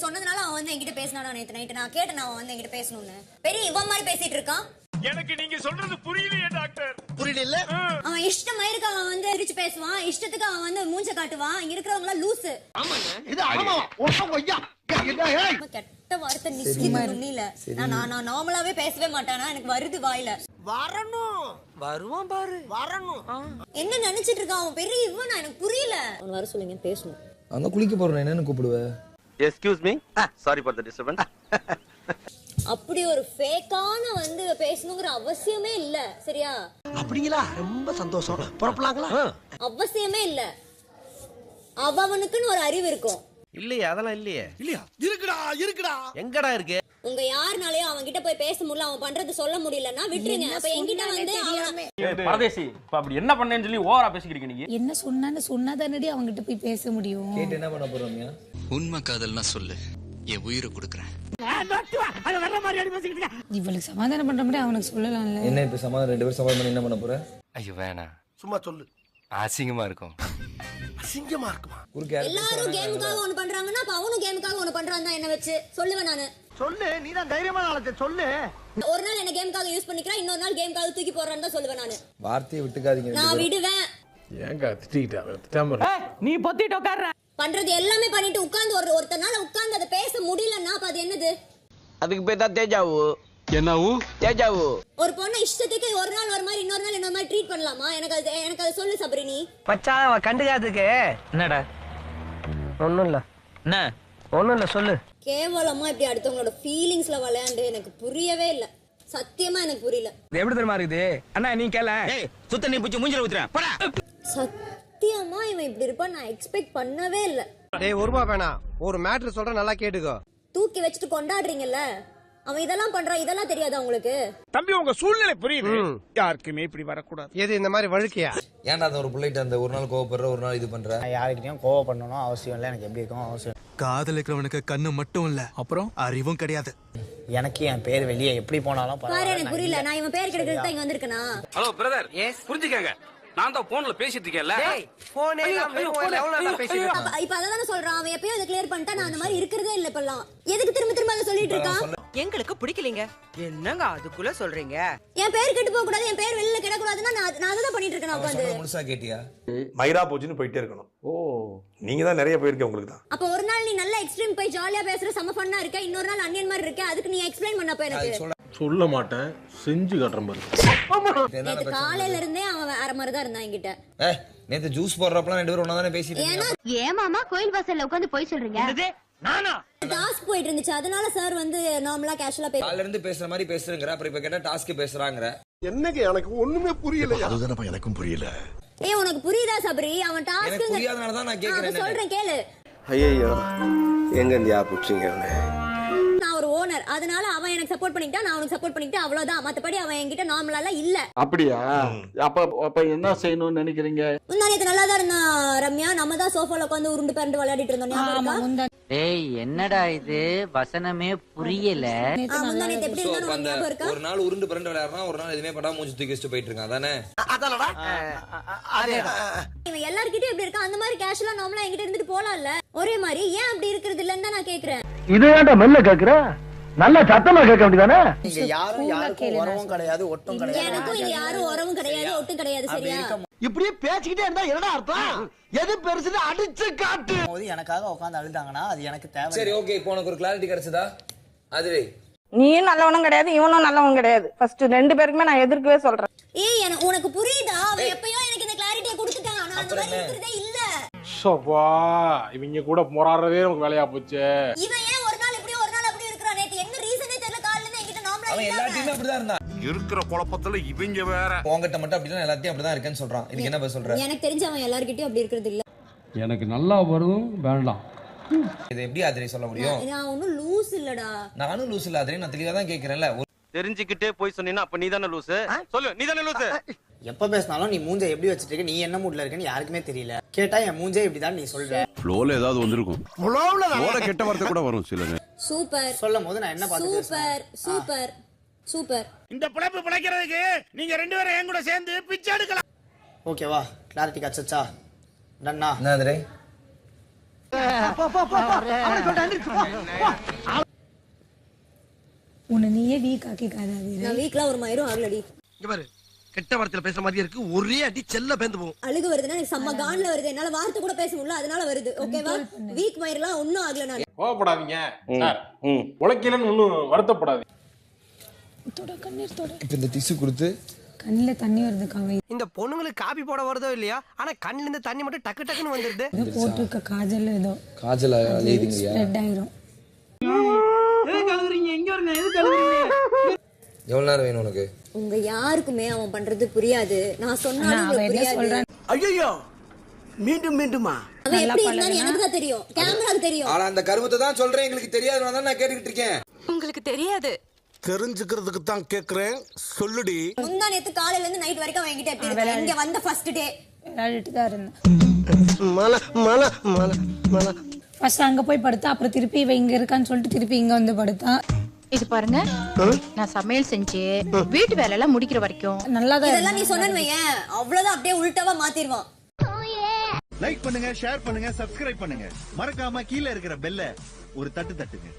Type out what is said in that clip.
சொன்னதுனால அவன் வந்து என்கிட்ட பேசினானா நேத்து நைட்டு நான் கேட்டேன் அவன் வந்து என்கிட்ட பேசணும்னு? பெரிய இவன் மாதிரி பேசிட்டு இருக்கான். எனக்கு நீங்க சொல்றது புரியலையே டாக்டர். புரியல அவன் இஷ்டம் மயிருக்கு அவன் வந்து சிரிச்சு பேசுவான். இஷ்டத்துக்கு அவன் வந்து மூஞ்ச காட்டுவான். இங்க இருக்கிறவங்க எல்லாம் லூசு இது ஆமா ஒன்னும் கொய்யா. என்ன ஏய். ரொம்ப கெட்ட வார்த்தை நிச்சயம் நுண்ணில நான் நான் நான் நார்மலாவே பேசவே மாட்டானா. எனக்கு வருது வாயில. வரணும். வருவான் பாரு. வரணும். என்ன நினைச்சிட்டு இருக்கான்? அவன் பெரிய இவன்? எனக்கு புரியல. அவன் வர சொல்லுங்க பேசணும். அங்க குளிக்க போறேன். என்னன்னு கூப்பிடுவேன் excuse me sorry for the disturbance அப்படி ஒரு ஃபேக்கான வந்து பேசணுங்கிற அவசியமே இல்ல சரியா? அப்படிங்களா? ரொம்ப சந்தோஷம். புறப்படலாங்களா? அவசியமே இல்ல. அவனுக்குன்னு ஒரு அறிவு இருக்கும். இல்லையே அதெல்லாம் இல்லையே. இல்லையா? இருக்குடா இருக்குடா. எங்கடா இருக்கு? உங்க யாருனாலயும் அவன் கிட்ட போய் பேச முடியல அவன் பண்றது சொல்ல முடியலன்னா விட்டுருங்க. அப்ப என்கிட்ட வந்து அவன் பரதேசி இப்ப அப்படி என்ன பண்ணேன்னு சொல்லி ஓவரா பேசிக்கிறீங்க நீங்க? என்ன சொன்னான்னு சொன்னாதானடி அவங்ககிட்ட போய் பேச முடியும். கேட்டு என்ன பண்ண போறோம் உண்மை காதல்னா சொல்லு. என் உயிரை கொடுக்குறேன். இவளுக்கு சமாதானம் பண்ற மாதிரி அவனுக்கு சொல்லலாம்ல. என்ன இப்ப சமாதானம் ரெண்டு பேரும் சமாதானம் பண்ணி என்ன பண்ண போற? ஐயோ வேணாம். சும்மா சொல்லு. அசிங்கமா இருக்கும். அசிங்கமா இருக்குமா? எல்லாரும் கேமுக்காக ஒண்ணு பண்றாங்கன்னா அப்ப அவனும் கேமுக்காக ஒண்ணு பண்றான் தான் என்ன வச்சு சொல்லுவேன் நானு. சொல்லு நீ தான் தைரியமான ஆளத்தை சொல்லு. ஒரு நாள் என்ன கேமுக்காக யூஸ் பண்ணிக்கிறான் இன்னொரு நாள் கேமுக்காக தூக்கி போடுறான்னு தான் சொல்லுவேன் நானு. வார்த்தையை விட்டுக்காதீங்க நான். விடுவேன். ஏங்க திட்டிக்கிட்டா? நீ பொத்திட்டு உட்கார்ற. பண்றது எல்லாமே பண்ணிட்டு உட்கார்ந்து ஒரு ஒருத்தனால உட்கார்ந்து அதை பேச முடியலன்னா அப்ப அது என்னது? அதுக்கு பேர் தான் தேஜாவு. என்னவு? தேஜாவு ஒரு பொண்ணை இஷ்டத்துக்கு ஒரு நாள் ஒரு மாதிரி இன்னொரு நாள் இன்னொரு மாதிரி ட்ரீட் பண்ணலாமா? எனக்கு அது எனக்கு அது சொல்லு சபரினி. மச்சான் அவன் கண்டுக்காதுக்கு என்னடா? ஒண்ணும் இல்ல. என்ன? ஒண்ணும் இல்ல சொல்லு. கேவலமா இப்படி அடுத்தவங்களோட ஃபீலிங்ஸ்ல விளையாண்டு எனக்கு புரியவே இல்ல. சத்தியமா எனக்கு புரியல. இது எப்படி தெரியுமா இருக்குது? அண்ணா நீ கேள. சுத்த நீ பிடிச்சி மூஞ்சில ஊத்துறேன். போடா. சத்தியமா இவன் இப்படி இருப்பான் நான் எக்ஸ்பெக்ட் பண்ணவே இல்ல. டேய் ஒருமா வேணாம். ஒரு மேட்ரு சொல்ற நல்லா கேட்டுக்கோ. தூக்கி வச்சுட்டு கொண்டாடுறீங்கல்ல? அவன் இதெல்லாம் பண்றான் இதெல்லாம் தெரியாதா உங்களுக்கு? தம்பி உங்க சூழ்நிலை புரியுது. யாருக்குமே இப்படி வரக்கூடாது. எது இந்த மாதிரி வழுக்கையா? ஏன்டா அந்த ஒரு பிள்ளைகிட்ட அந்த ஒரு நாள் கோவப்படுற ஒரு நாள் இது பண்ற? யாருக்கிட்டையும் கோவப்படணும் அவசியம் இல்லை எனக்கு எப்படி இருக்கும் அவசியம் காதலிக்கிறவனுக்கு கண்ணு மட்டும் இல்ல. அப்புறம்? அறிவும் கிடையாது. எனக்கு என் பேர் வெளியே எப்படி போனாலும் பாரு எனக்கு புரியல. நான் இவன் பேர் கிடைக்கிறது தான் இங்க வந்திருக்கனா? ஹலோ பிரதர் புரிஞ்சுக்கங்க. நான் தான் போன்ல பேசிட்டு இருக்கேன்ல. போனே இப்ப அதான் சொல்றான். அவன் எப்பயும் அதை கிளியர் பண்ணிட்டா நான் அந்த மாதிரி இருக்கிறதே இல்ல இப்பெல்லாம். எதுக்கு திரும்ப திரும்ப அதை சொல்லிட்டு இருக்கான்? எங்களுக்கு பிடிக்கலீங்க. என்னங்க அதுக்குள்ள சொல்றீங்க? என் பேர் கெட்டு போக கூடாது என் பேர் வெளியில கிடக்கூடாதுன்னா நான் நான் அதை பண்ணிட்டு இருக்கேன் உட்காந்து. முழுசா கேட்டியா? மயிரா போச்சுன்னு போயிட்டே இருக்கணும். ஓ. நீங்க தான் நிறைய போயிருக்கீங்க உங்களுக்கு தான். அப்ப ஒரு நாள் நீ நல்ல எக்ஸ்ட்ரீம் போய் ஜாலியா பேசுற செம ஃபன்னா இருக்க. இன்னொரு நாள் அன்னியன் மாதிரி இருக்க. அதுக்கு நீ எக்ஸ்பிளைன் பண்ணப்ப எனக்கு. சொல்ல மாட்டேன் செஞ்சு காட்டுறேன் பாரு. நேத்து காலையில இருந்தே அவன் வேற மாதிரி தான் இருந்தான் என்கிட்ட. நேத்து ஜூஸ் போடுறப்பலாம் ரெண்டு பேரும் ஒண்ணா தானே பேசிட்டு ஏன்னா இருக்கீங்க ஏமாமா கோயில் வாசல்ல உட்காந்து போய் சொல்றீங்க? டாஸ்க் போயிட்டு இருந்துச்சு அதனால சார் வந்து நார்மலா கேஷுவலா பேச காலையில இருந்து பேசுற மாதிரி பேசுறேங்கிற. அப்புறம் இப்ப கேட்டா டாஸ்க் பேசுறாங்கற. என்னங்க எனக்கு ஒண்ணுமே புரியல அதுதானப்பா எனக்கும் புரியல. ஏய் உனக்கு புரியுதா சபரி? அவன் எனக்கு டாஸ்க் புரியாதனால தான் நான் கேக்குறேன் சொல்றேன் கேளு. ஐயோ எங்க இந்தியா பிடிச்சிங்க நான் ஒரு ஓனர் அதனால அவன் எனக்கு சப்போர்ட் பண்ணிக்கிட்டா நான் அவனுக்கு சப்போர்ட் பண்ணிக்கிட்டா அவ்வளவுதான். மத்தபடி அவன் என்கிட்ட நார்மலா இல்ல. அப்படியா? அப்ப அப்ப என்ன செய்யணும்னு நினைக்கிறீங்க? முந்தா நேத்து நல்லா தான் இருந்தான் ரம்யா. நம்ம தான் சோஃபால உட்காந்து உருண்டு பரண்டு விளையாடிட்டு இருந்தோம். டேய் என்னடா இது? வசனமே புரியல. ஒரு நாள் உருண்டு பிறண்டு விளையாடுறான் ஒரு நாள் எதுவுமே படாம மூஞ்சி தூக்கி வச்சுட்டு போயிட்டு இருக்கான். அதானே? அதானடா? இவன் எல்லார்கிட்டயும் எப்படி இருக்கா அந்த மாதிரி கேஷுவலா நார்மலா என்கிட்ட இருந்துட்டு போலாம்ல. ஒரே மாதிரி ஏன் அப்படி இருக்கிறது இல்லன்னு தான் நான் கேக்குறேன். இது ஏன்டா மெல்ல கேக்குற? நல்ல சத்தமா கேட்க வேண்டியதானே? இங்க யாரும் யாருக்கும் உறவும் கிடையாது ஒட்டும் எனக்கும் இங்க யாரும் உறவும் கிடையாது ஒட்டும் கிடையாது சரியா? இப்படியே பேசிக்கிட்டே இருந்தா என்னடா அர்த்தம்? எது பெருசுன்னு அடிச்சு காட்டு. போது எனக்காக உட்காந்து அழுதாங்கன்னா அது எனக்கு தேவை சரி ஓகே இப்போ உனக்கு ஒரு கிளாரிட்டி கிடைச்சதா? அதுவே. நீயும் நல்லவனும் கிடையாது இவனும் நல்லவன் கிடையாது. ஃபர்ஸ்ட் ரெண்டு பேருக்குமே நான் எதிர்க்கவே சொல்றேன். ஏய் எனக்கு உனக்கு புரியுதா? அவன் எப்பயோ எனக்கு இந்த கிளாரிட்டியை கொடுத்துட்டான். நான் அந்த மாதிரி இருக்கிறதே இல்ல. சோப்பா இவங்க கூட போராடுறதே நமக்கு வேலையா போச்சு. இவன் ஏன் ஒரு நாள் இப்படி ஒரு நாள் அப்படி இருக்கிறான் நேத்து என்ன ரீசனே தெரியல காலையில இருந்து என்கிட்ட நார்மலா அவன் எல்லாத்தையுமே அப்படிதான் இருந்தான். இருக்கிற குழப்பத்துல இவங்க வேற. உங்ககிட்ட மட்டும் அப்படிதான் எல்லாத்தையும் அப்படிதான் இருக்கேன்னு சொல்றான். இதுக்கு என்ன பதில் சொல்ற? எனக்கு தெரிஞ்ச அவன் எல்லார்கிட்டயும் அப்படி இருக்கிறது இல்ல. எனக்கு நல்லா வருதும் வேண்டாம். இதை எப்படி ஆதிரை சொல்ல முடியும்? நான் ஒன்னும் லூஸ் இல்லடா. நானும் லூஸ் இல்ல ஆதிரை நான் தெளிவா தான் கேக்குறேன்ல. தெரிஞ்சுக்கிட்டே போய் சொன்னீங்கன்னா அப்ப நீ தானே லூசு சொல்லு நீ தானே லூசு எப்ப பேசினாலும் நீ மூஞ்ச எப்படி வச்சிட்டு இருக்க? நீ என்ன மூட்ல இருக்கன்னு யாருக்குமே தெரியல. கேட்டா என் மூஞ்சே இப்படிதான் நீ சொல்ற. ஃப்ளோல ஏதாவது வந்திருக்கும். ஃப்ளோல கெட்ட வார்த்தை கூட வரும் சில சூப்பர். சொல்லும் போது நான் என்ன பார்த்து சூப்பர் சூப்பர் சூப்பர். இந்த பிழைப்பு பிழைக்கிறதுக்கு நீங்க ரெண்டு பேரும் என் கூட சேர்ந்து பிச்சை எடுக்கலாம். ஓகேவா கிளாரிட்டி கச்சச்சா டன்னா என்ன ஆதிரை உன்னை நீயே வீக் ஆக்கி காதாது நான் வீக்லாம் ஒரு மயிரும் ஆகலடி. இங்க பாரு. கெட்ட வார்த்தையில பேசுற மாதிரி இருக்கு ஒரே அடி செல்ல பேந்து போகும் அழுகு வருதுன்னா எனக்கு செம்ம கான்ல வருது என்னால வார்த்தை கூட பேச முடியல அதனால வருது ஓகேவா வீக் மயிரெல்லாம் ஒன்னும் ஆகல நான் கோவப்படாதீங்க சார் உழைக்கலன்னு ஒன்றும் வருத்தப்படாதீங்க இப்ப இந்த டிஷ்யூ கொடுத்து கண்ணுல தண்ணி வருது கவை இந்த பொண்ணுங்களுக்கு காபி போட வருதோ இல்லையா ஆனா கண்ணுல இருந்து தண்ணி மட்டும் டக்கு டக்குன்னு வந்துருது போட்டிருக்க காஜல் ஏதோ காஜல் ஸ்ப்ரெட் ஆயிரும் எவ்வளவு நேரம் வேணும் உனக்கு உங்க யாருக்குமே அவன் பண்றது புரியாது. நான் சொன்னாலும் புரியாது. ஐயோ மீண்டும் மீண்டுமா? அவன் எப்படி இருந்தான்னு எனக்கு தான் தெரியும். கேமராக்கு தெரியும். ஆனா அந்த கருமத்தை தான் சொல்றேன். எங்களுக்கு தெரியாதுன்னு தான் நான் கேட்டுக்கிட்டு இருக்கேன். உங்களுக்கு தெரியாது. தெரிஞ்சுக்கிறதுக்கு தான் கேக்குறேன். சொல்லுடி. முந்தா நேத்து காலையில இருந்து நைட் வரைக்கும் அவன் என்கிட்ட எப்படி இருந்தான் இங்க வந்த ஃபர்ஸ்ட் டே விளையாடிட்டு தான் இருந்தேன். மல மல மல மல ஃபர்ஸ்ட் அங்க போய் படுத்தா அப்புறம் திருப்பி இவ இங்க இருக்கான்னு சொல்லிட்டு திருப்பி இங்க வந்து படுத்தா இது பாருங்க. நான் சமையல் செஞ்சு வீட்டு வேலை எல்லாம் முடிக்கிற வரைக்கும். நல்லா தான் இதெல்லாம் நீ வையேன் அவ்வளவுதான் அப்படியே உள்டாவா மாத்திருவான் லைக் பண்ணுங்க ஷேர் பண்ணுங்க சப்ஸ்கிரைப் பண்ணுங்க. மறக்காம கீழே இருக்கிற பெல்ல ஒரு தட்டு தட்டுங்க.